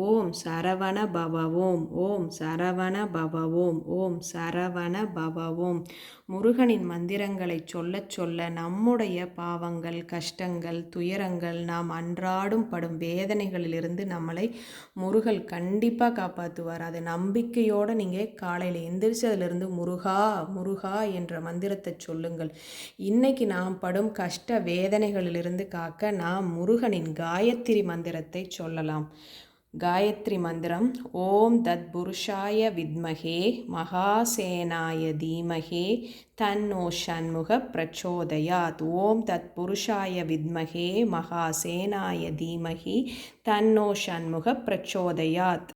ஓம் சரவண பவவோம் ஓம் சரவண பவவோம் ஓம் சரவண பவவோம். முருகனின் மந்திரங்களை சொல்லச் சொல்ல நம்முடைய பாவங்கள் கஷ்டங்கள் துயரங்கள் நாம் அன்றாடும் படும் வேதனைகளிலிருந்து நம்மளை முருகல் கண்டிப்பாக காப்பாற்றுவார் அதை நம்பிக்கையோடு நீங்கள் காலையில் எந்திரிச்சதுலேருந்து முருகா முருகா என்ற மந்திரத்தை சொல்லுங்கள். இன்னைக்கு நாம் படும் கஷ்ட வேதனைகளிலிருந்து காக்க நாம் முருகனின் காயத்ரி மந்திரத்தை சொல்லலாம். காயத்ரி மந்திரம் ஓம் தத் புருஷாய வித்மகே மகாசேனாய தீமகே தன்னோ ஷண்முக பிரச்சோதயாத். ஓம் தத் புருஷாய வித்மகே மகாசேனாய தீமகி தன்னோ ஷண்முக பிரச்சோதயாத்.